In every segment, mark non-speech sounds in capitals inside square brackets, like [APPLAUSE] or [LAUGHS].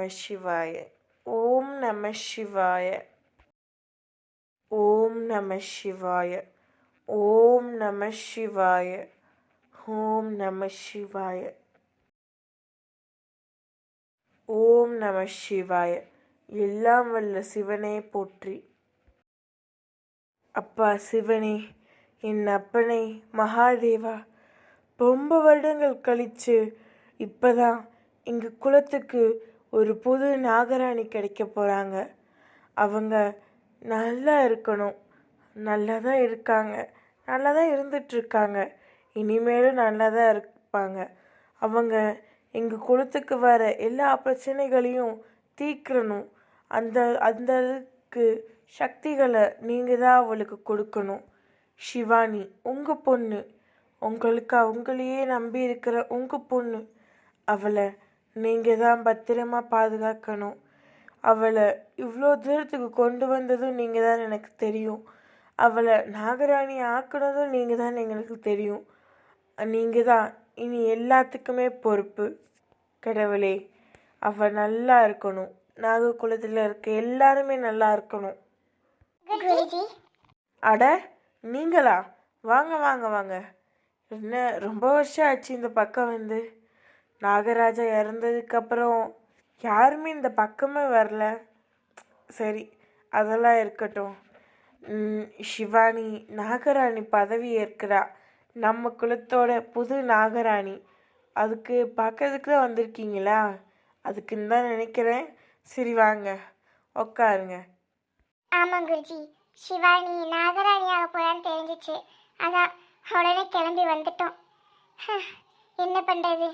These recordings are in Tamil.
நம சிவாய. ஓம் நம சிவாய. ஓம் நம சிவாய. ஓம் நம சிவாய. ஓம் நம சிவாய. ஓம் நம சிவாய. எல்லாம் வல்ல சிவனே போற்றி. அப்பா சிவனே என் அப்பனை மகாதேவா. ரொம்ப வருடங்கள் கழித்து இப்போதான் எங்கள் குலத்துக்கு ஒரு புது நாகராணி கிடைக்க போகிறாங்க அவங்க நல்லா இருக்கணும். நல்லா தான் இருக்காங்க. நல்லா தான் இருந்துட்டுருக்காங்க. இனிமேலும் நல்லா தான் இருப்பாங்க. அவங்க எங்கள் குளத்துக்கு வர எல்லா பிரச்சனைகளையும் தீர்க்கணும். அந்த அந்த அளவுக்கு சக்திகளை நீங்கள் தான் அவளுக்கு கொடுக்கணும். ஷிவானி உங்கள் பொண்ணு. உங்களுக்கு அவங்களையே நம்பி இருக்கிற உங்கள் பொண்ணு. அவளை நீங்கள் தான் பத்திரமா பாதுகாக்கணும். அவளை இவ்வளோ தூரத்துக்கு கொண்டு வந்ததும் நீங்கள் தான் எனக்கு தெரியும். அவளை நாகராணி ஆக்குனதும் நீங்கள் தான் எங்களுக்கு தெரியும். நீங்கள் தான் இனி எல்லாத்துக்குமே பொறுப்பு. கடவுளே அவள் நல்லா இருக்கணும். நாகக்குலத்தில் இருக்க எல்லாருமே நல்லா இருக்கணும். அட நீங்களா? வாங்க வாங்க வாங்க. என்ன ரொம்ப வருஷம் ஆச்சு இந்த பக்கம் வந்து. நாகராஜா இறந்ததுக்கப்புறம் யாருமே இந்த பக்கமே வரல. சரி அதெல்லாம் இருக்கட்டும். சிவானி நாகராணி பதவி ஏற்கிறா. நம்ம குலத்தோட புது நாகராணி. அதுக்கு பார்க்கறதுக்கு தான் வந்திருக்கீங்களா? அதுக்குன்னு தான் நினைக்கிறேன். சரி வாங்க. உட்காருங்க ஆமாம் குருஜி. சிவானி நாகராணியாக போகிறான்னு தெரிஞ்சிச்சு. அதான் உடனே கிளம்பி வந்துட்டோம். ஹ, என்ன பண்ணுறது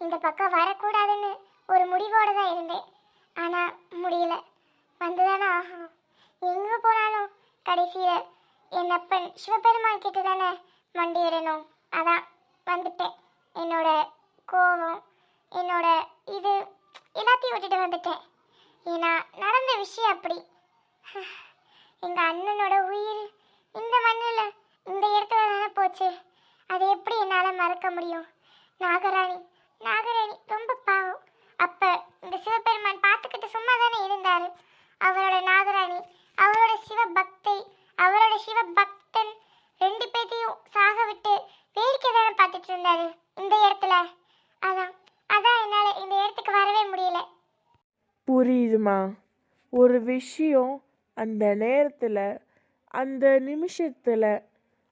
இந்த பக்கம் வரக்கூடாதுன்னு ஒரு முடிவோடு தான் இருந்தேன். ஆனால் முடியல. வந்துதானே ஆகும் எங்கே போனாலும் கடைசியில் என் அப்பன் சிவபெருமான் கிட்ட தானே மண்டியிடணும் அதான் வந்துட்டேன். என்னோட கோபம் என்னோட இது எல்லாத்தையும் விட்டுட்டு வந்துட்டேன். ஏன்னா நடந்த விஷயம் அப்படி. எங்கள் அண்ணனோட உயிர் இந்த மண்ணில் இந்த இடத்துல தானே போச்சு. அதை எப்படி என்னால் மறக்க முடியும்? நாகராணி நாகராணி ரொம்ப பாவம். அப்போ இந்த சிவபெருமான் பார்த்துக்கிட்டு சும்மா தானே இருந்தாரு? அவரோட நாகராணி அவரோட சிவபக்தை அவரோட சிவபக்தன் ரெண்டு பேத்தையும் சாக விட்டு வேடிக்கை தானே பார்த்துட்டு இருந்தாரு இந்த இடத்துல? அதான் அதான் என்னால் இந்த இடத்துக்கு வரவே முடியல. புரியுதுமா. ஒரு விஷயம் அந்த நேரத்தில் அந்த நிமிஷத்தில்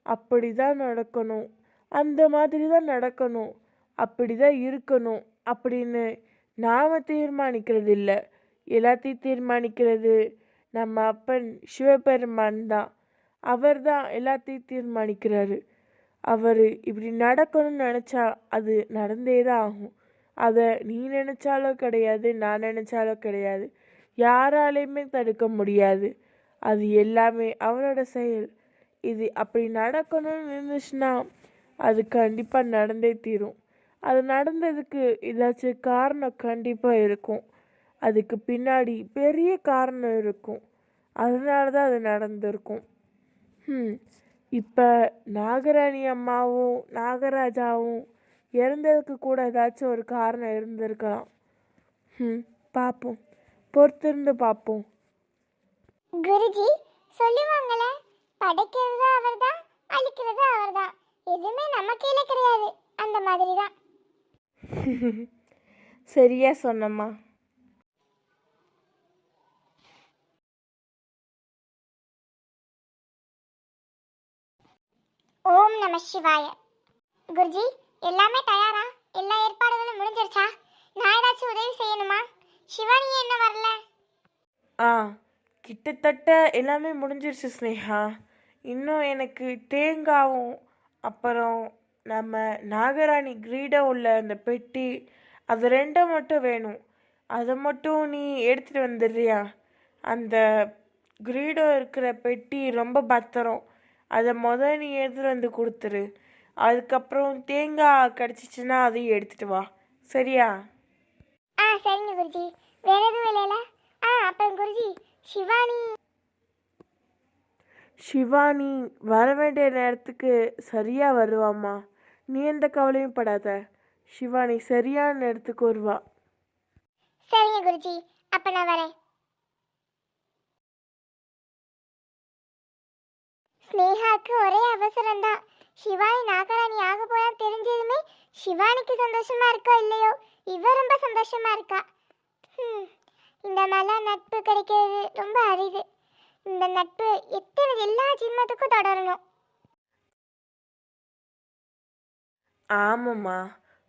அப்படி தான் நடக்கணும். அந்த மாதிரி தான் நடக்கணும். அப்படி தான் இருக்கணும் அப்படின்னு நாம் தீர்மானிக்கிறது இல்லை எல்லாத்தையும் தீர்மானிக்கிறது நம்ம அப்பன் சிவபெருமான் தான். அவர் தான் எல்லாத்தையும் தீர்மானிக்கிறாரு. அவர் இப்படி நடக்கணும்னு நினச்சா அது நடந்தே தான் ஆகும். அதை நீ நினச்சாலோ கிடையாது நான் நினச்சாலோ கிடையாது. யாராலையுமே தடுக்க முடியாது. அது எல்லாமே அவரோட செயல். இது அப்படி நடக்கணும்னு இருந்துச்சுன்னா அது கண்டிப்பாக நடந்தே தீரும். அது நடந்ததுக்கு ஏதாச்சும் காரணம் கண்டிப்பாக இருக்கும். அதுக்கு பின்னாடி பெரிய காரணம் இருக்கும். அதனால தான் அது நடந்திருக்கும். இப்போ நாகராணி அம்மாவும் நாகராஜாவும் இறந்ததுக்கு கூட ஏதாச்சும் ஒரு காரணம் இருந்திருக்கலாம். ம் பார்ப்போம் பொறுத்திருந்து பார்ப்போம் குருஜி சொல்லுவாங்கல்ல படைக்கிறது அவர்தான் அழிக்கிறது அவர்தான். எதுவுமே நம்ம கையில கிடையாது. அந்த மாதிரி தான் [LAUGHS] சரியா சொன்னம்மா ஓம் நம சிவாய. குருஜி எல்லாமே தயாரா? எல்லா ஏற்பாடுகளும் முடிஞ்சிருச்சா? நான் ஏதாச்சும் உதவி செய்யணுமா? சிவானி என்ன வரல? ஆ கிட்டத்தட்ட எல்லாமே முடிஞ்சிருச்சு ஸ்னேகா இன்னும் எனக்கு தேங்காவும் அப்புறம் நம்ம நாகராணி கிரீடம் உள்ள அந்த பெட்டி அது ரெண்டும் மட்டும் வேணும். அதை மட்டும் நீ எடுத்துகிட்டு வந்துடுறியா? அந்த கிரீடம் இருக்கிற பெட்டி ரொம்ப பத்திரம். அதை முதல் நீ எடுத்துகிட்டு வந்து கொடுத்துரு. அதுக்கப்புறம் தேங்காய் கிடச்சிச்சின்னா அதையும் எடுத்துகிட்டு வா. சரியா? ஆ சரிங்க குருஜி. வேற எதுவும் இல்லைல்ல? ஆ அப்புறம் குருஜி சிவானி ஷிவானி வர வேண்டிய நேரத்துக்கு சரியாக வருவாம்மா. நீ எந்த கவலையும் படாத. ஷிவானி சரியான நேரத்துக்கு வருவா. சரிங்க குருஜி. அப்ப நான் வரேன். ஸ்னேகாக்கு ஒரே அவசரம் தான் சிவானி நாகராணி ஆக போயா தெரிஞ்சதுமே சிவானிக்கு சந்தோஷமா இருக்கோ இல்லையோ? இவ ரொம்ப சந்தோஷமா இருக்கா. ஹம், இந்த மாதிரிலாம் நட்பு கிடைக்கிறது ரொம்ப அரிது. இந்த நட்பு எத்தனை எல்லா ஜிம்மத்துக்கும் தொடரணும். ஆமாம்மா.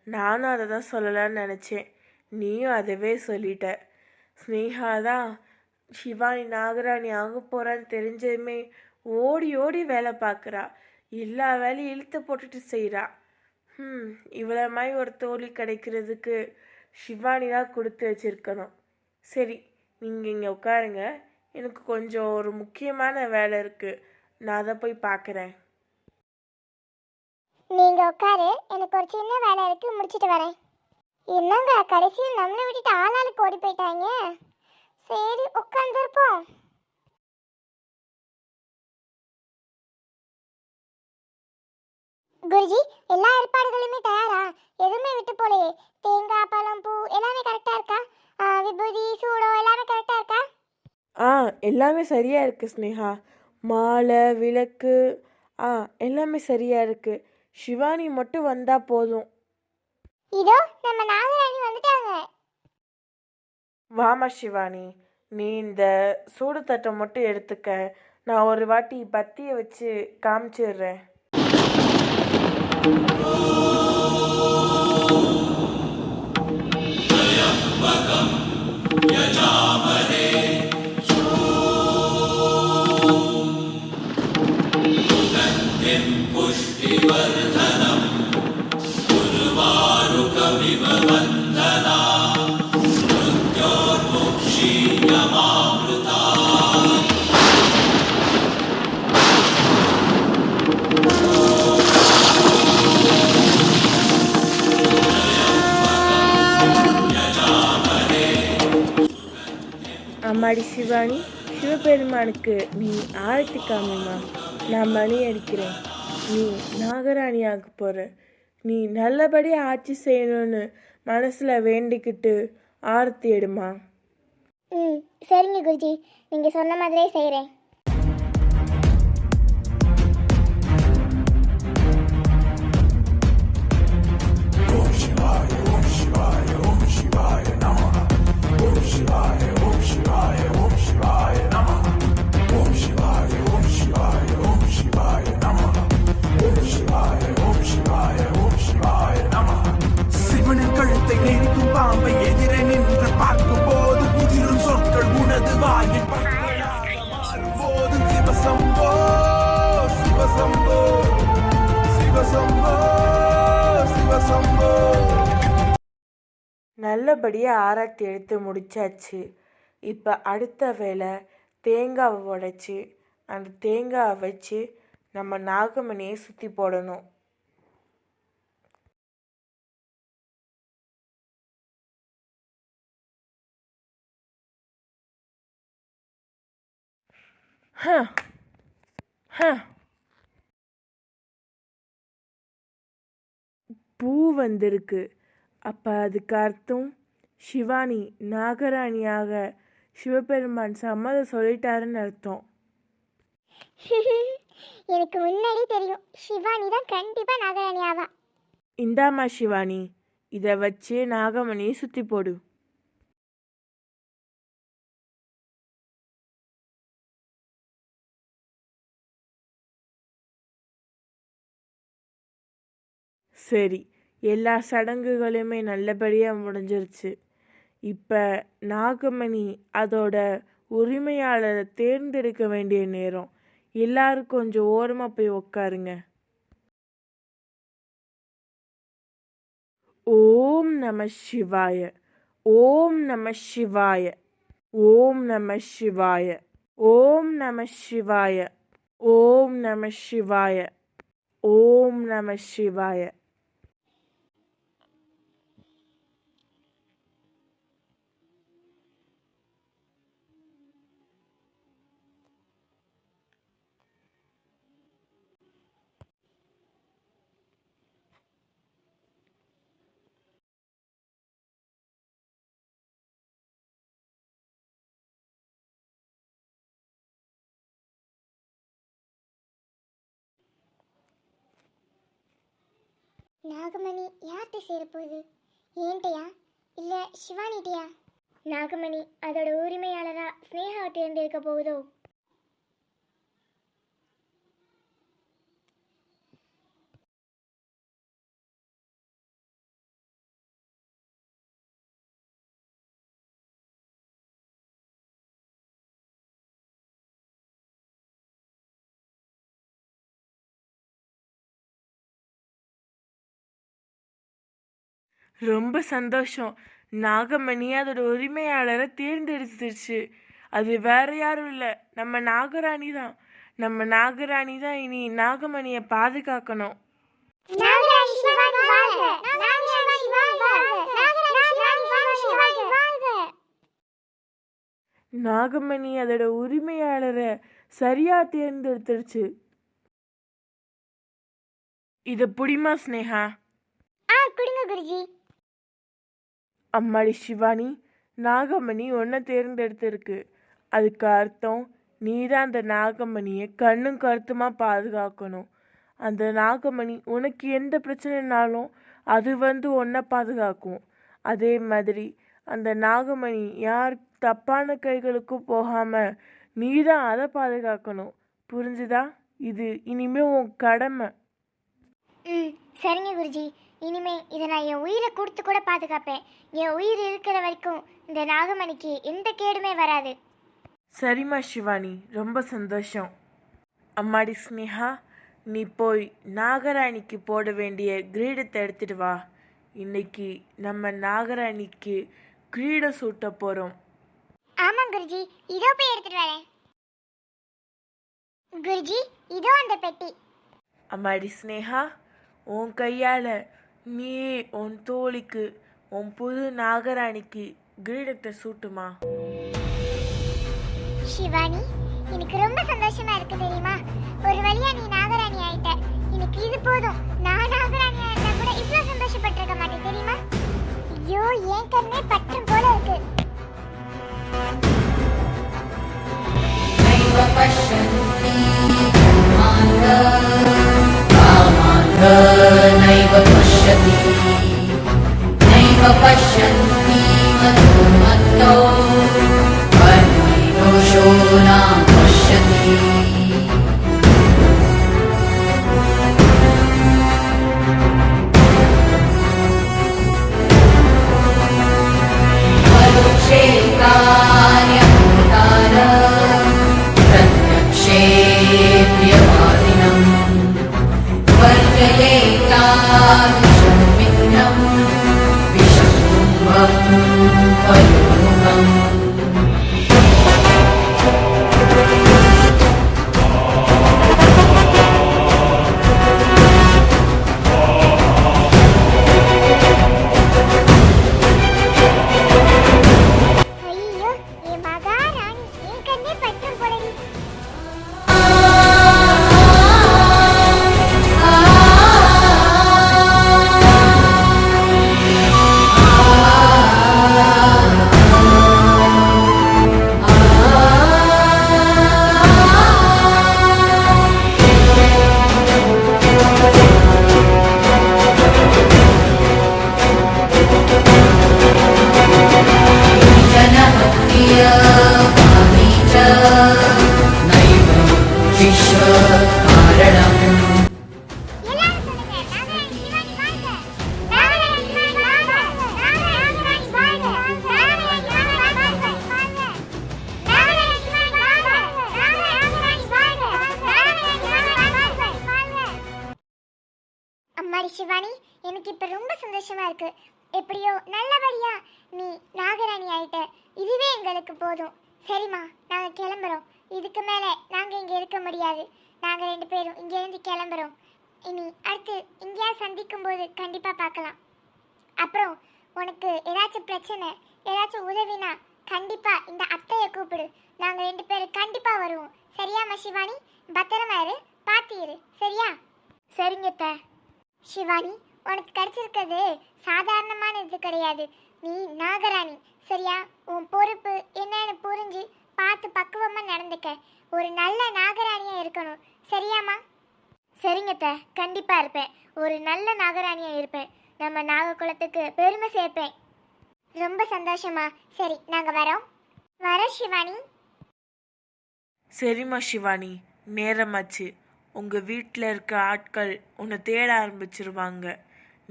நானும் அதை தான் சொல்லலாம்னு நினச்சேன். நீயும் அதவே சொல்லிட்ட. ஸ்னேகா தான் சிவானி நாகராணி ஆக போகிறான்னு தெரிஞ்சதுமே ஓடி ஓடி வேலை பார்க்குறா. எல்லா வேலையும் இழுத்து போட்டுட்டு செய்கிறா ம் இவ்வளோ மாதிரி ஒரு தோழி கிடைக்கிறதுக்கு சிவானி தான் கொடுத்து வச்சிருக்கணும். சரி நீங்கள் இங்கே உட்காருங்க. எனக்கு கொஞ்சம் ஒரு முக்கியமான வேலை இருக்குது நான் அதை போய் பார்க்குறேன் நீங்க உட்காரு. எனக்கு ஒரு சின்ன வேலை இருக்கு. முடிச்சிட்டு வரேன். என்னங்க கடைசியில் நம்மளை விட்டுட்டு ஆளாளுக்கு ஓடி போயிட்டாங்க. சரி உட்காந்துருப்போம் குருஜி எல்லா ஏற்பாடுகளுமே தயாரா? எதுவுமே விட்டு போலையே. தேங்காய் பழம் பூ எல்லாமே கரெக்டா இருக்கா? ஆ, விபூதி சூடம் எல்லாமே கரெக்டா இருக்கா? ஆ எல்லாமே சரியாக இருக்குது ஸ்னேகா. மாலை விளக்கு ஆ எல்லாமே சரியாக இருக்குது சிவானி மட்டும் வந்தால் போதும். இதோ நம்ம நாகராணி வந்துட்டாங்க. வாமா சிவானி நீ இந்த சூடு தட்டை மட்டும் எடுத்துக்க. நான் ஒரு வாட்டி பத்தியை வச்சு காமிச்சிடுறேன். அம்மாடி சிவானி சிவபெருமானுக்கு நீ ஆழ்த்தி காமிமா நான் மணி அடிக்கிறேன். நீ நாகராணியாக போகிற நீ நல்லபடியாக ஆட்சி செய்யணும்னு மனசில் வேண்டிக்கிட்டு ஆரத்தி எடுமா. ம் சரிங்க குருஜி. நீங்கள் சொன்ன மாதிரியே செய்கிறேன் சிவனின் நல்லபடியாக ஆராத்தி எடுத்து முடிச்சாச்சு. இப்போ அடுத்த வேலை தேங்காவை உடைச்சி அந்த தேங்காவை வச்சு நம்ம நாகமணியை சுற்றி போடணும். ஹ ஹ. பூ வந்திருக்கு. அப்போ அதுக்கு அர்த்தம்? சிவானி நாகராணியாக சிவபெருமான் சம்மதம் சொல்லிட்டாருன்னு அர்த்தம். [LAUGHS] எனக்கு முன்னாடி தெரியும். சிவானி தான் கண்டிப்பாக நாகராணி ஆவா. இந்தாம்மா சிவானி இதை வச்சு நாகமணியை சுற்றி போடு. சரி எல்லா சடங்குகளுமே நல்லபடியாக முடிஞ்சிருச்சு. இப்போ நாகமணி அதோட உரிமையாளரை தேர்ந்தெடுக்க வேண்டிய நேரம். எல்லாரும் கொஞ்சம் ஓரமாக போய் உக்காருங்க. ஓம் நம சிவாய ஓம் நம சிவாய ஓம் நம சிவாய ஓம் நம சிவாய ஓம் நம சிவாய ஓம் நம சிவாய. நாகமணி யார்கிட்ட சேரப்போகுது ஏன்ட்டையா இல்லை சிவானிட்டையா? நாகமணி அதோட உரிமையாளராக ஸ்னேகாவை தேர்ந்தெடுக்க போகுதோ? ரொம்ப சந்தோஷம். நாகமணி அதோட உரிமையாளரை தேர்ந்தெடுத்துருச்சு. அது வேற யாரும் இல்லை. நம்ம நாகராணி தான் நம்ம நாகராணி தான் இனி நாகமணியை பாதுகாக்கணும் நாகமணி அதோட உரிமையாளரை சரியா தேர்ந்தெடுத்துருச்சு. இதை புடிமா ஸ்னேகா? ஆ கொடுங்க குருஜி. அம்மாடி சிவானி நாகமணி ஒன்றை தேர்ந்தெடுத்திருக்கு. அதுக்கு அர்த்தம் நீ தான் அந்த நாகமணியை கண்ணும் கருத்துமாக பாதுகாக்கணும். அந்த நாகமணி உனக்கு எந்த பிரச்சனைனாலும் அது வந்து ஒன்றை பாதுகாக்கும். அதே மாதிரி அந்த நாகமணி யார் தப்பான கைகளுக்கும் போகாமல் நீ தான் அதை பாதுகாக்கணும். புரிஞ்சுதா? இது இனிமே உன் கடமை. ம் சரிங்க குருஜி. இனிமே இதை நான் என் உயிரை கொடுத்து கூட பாதுகாப்பேன். என் உயிர் இருக்கிற வரைக்கும் இந்த நாகமணிக்கு எந்த கேடுமே வராது. சரிம்மா சிவானி ரொம்ப சந்தோஷம். அம்மாடி ஸ்னேகா நீ போய் நாகராணிக்கு போட வேண்டிய கிரீடத்தை எடுத்துட்டு வா. இன்னைக்கு நம்ம நாகராணிக்கு கிரீடம் சூட்ட போகிறோம் ஆமாம் குருஜி இதோ போய் எடுத்துட்டு வரேன். குருஜி இதோ அந்த பெட்டி. அம்மாடி ஸ்னேகா உன் கையால் நீயே உன் தோழிக்கு உன் புது நாகராணிக்கு கிரீடத்தை சூட்டுமா? சிவானி எனக்கு ரொம்ப சந்தோஷமா இருக்கு தெரியுமா? ஒரு வழியா நீ நாகராணி ஆயிட்ட. எனக்கு இது போதும். நான் நாகராணி ஆயிருந்தா கூட இவ்வளவு சந்தோஷப்பட்டிருக்க மாட்டேன் தெரியுமா? ஐயோ ஏன் கண்ணே பட்டம் போல இருக்கு. நைவ பஷன் पश्यति। नैव पश्यन्ति मधुमन्तौ वह्निदोषो न पश्यति உனக்கு ஏதாச்சும் பிரச்சனை ஏதாச்சும் உதவினா கண்டிப்பா இந்த அத்தையை கூப்பிடு. நாங்க ரெண்டு பேரும் கண்டிப்பா வருவோம். சரியாம்மா சிவானி பத்திரமா இரு. பார்த்து இரு. சரியா? சரிங்க த சிவானி உனக்கு கிடைச்சிருக்கிறது சாதாரணமான இது கிடையாது. நீ நாகராணி. சரியா? உன் பொறுப்பு என்னன்னு புரிஞ்சு பார்த்து பக்குவமா நடந்துக்க. ஒரு நல்ல நாகராணியா இருக்கணும். சரியாம்மா? சரிங்க த கண்டிப்பா இருப்பேன். ஒரு நல்ல நாகராணியா இருப்பேன். நம்ம நாககுலத்துக்கு பெருமை சேர்ப்பேன். ரொம்ப சந்தோஷமா. சரி நாங்க வரோம். வரோம் சிவானி. சரிம்மா சிவானி நேரமாச்சு. உங்கள் வீட்டில் இருக்க ஆட்கள் உன்னை தேட ஆரம்பிச்சிருவாங்க.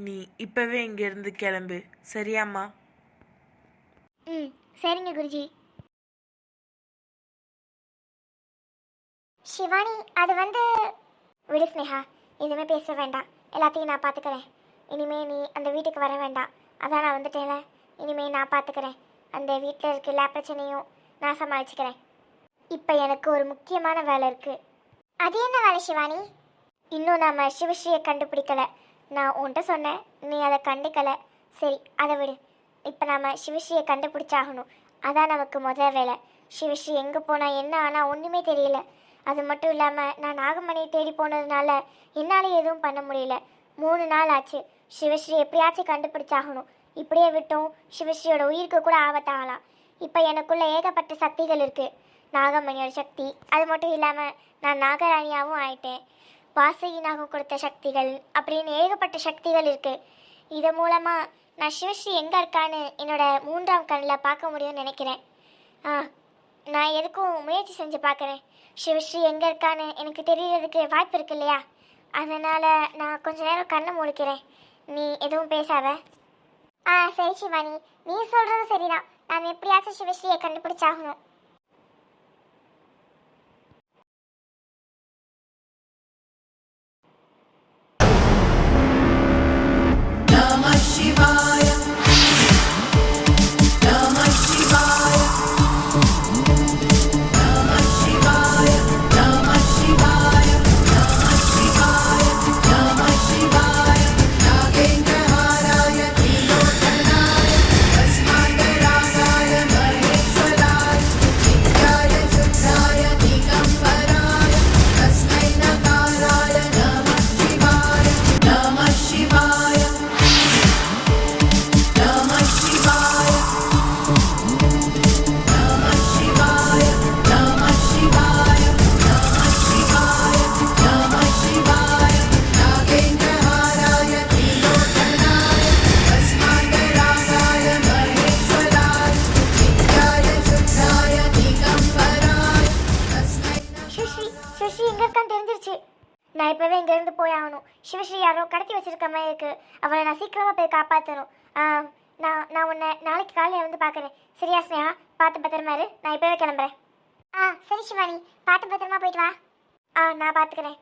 நீ இப்போவே இங்கேருந்து கிளம்பு. சரியாம்மா? ம் சரிங்க குருஜி. சிவானி அது வந்து விடு ஸ்னேகா. எதுவுமே பேச வேண்டாம். எல்லாத்தையும் நான் பார்த்துக்கிறேன். இனிமே நீ அந்த வீட்டுக்கு வர வேண்டாம். அதான் நான் வந்துட்டேன்ல. இனிமே நான் பார்த்துக்கிறேன் அந்த வீட்டில் இருக்க எல்லா பிரச்சனையும் நான் சமாளிச்சுக்கிறேன். இப்போ எனக்கு ஒரு முக்கியமான வேலை இருக்கு. அது என்ன வேலை சிவானி? இன்னும் நாம சிவஸ்ரீயை கண்டுபிடிக்கல. நான் உன்கிட்ட சொன்னேன். நீ அதை கண்டுக்கல. சரி அதை விடு. இப்போ நாம சிவஸ்ரீயை கண்டுபிடிச்சாகணும். அதான் நமக்கு முதல் வேலை. சிவஸ்ரீ எங்கே போனால் என்ன ஆனால் ஒன்றுமே தெரியல. அது மட்டும் இல்லாமல் நான் நாகமணியை தேடி போனதுனால என்னால் எதுவும் பண்ண முடியல. மூணு நாள் ஆச்சு. சிவஸ்ரீ எப்படியாச்சும் கண்டுபிடிச்சாகணும். இப்படியே விட்டோம் சிவஸ்ரீயோட உயிருக்கு கூட ஆபத்தாகலாம். இப்போ எனக்குள்ள ஏகப்பட்ட சக்திகள் இருக்குது நாகமணியோட சக்தி. அது மட்டும் இல்லாமல் நான் நாகராணியாகவும் ஆயிட்டேன். வாசகி நாகம் கொடுத்த சக்திகள் அப்படின்னு ஏகப்பட்ட சக்திகள் இருக்குது இது மூலமாக நான் சிவஸ்ரீ எங்கே இருக்கான்னு என்னோட மூன்றாம் கண்ணில் பார்க்க முடியும்னு நினைக்கிறேன். ஆ நான் எதுக்கும் முயற்சி செஞ்சு பார்க்குறேன். சிவஸ்ரீ எங்கே இருக்கான்னு எனக்கு தெரியறதுக்கு வாய்ப்பு இருக்கு இல்லையா? அதனால் நான் கொஞ்ச நேரம் கண்ணை முடிக்கிறேன். நீ எதுவும் பேசாத. ஆ சரி சிவானி. நீ சொல்கிறது சரிதான். நான் எப்படியாச்சும் சிவஸ்ரீயை கண்டுபிடிச்சாகணும். சீக்கிரமாக போய் காப்பாற்றணும் நான் நான் உன்னை நாளைக்கு காலையில் வந்து பார்க்குறேன் சரியா ஸ்னேகா? பார்த்து பத்திரமா இரு. நான் இப்போவே கிளம்புறேன். ஆ சரி சிவானி. பார்த்து பத்திரமா போயிட்டு வா. ஆ நான் பார்த்துக்கிறேன்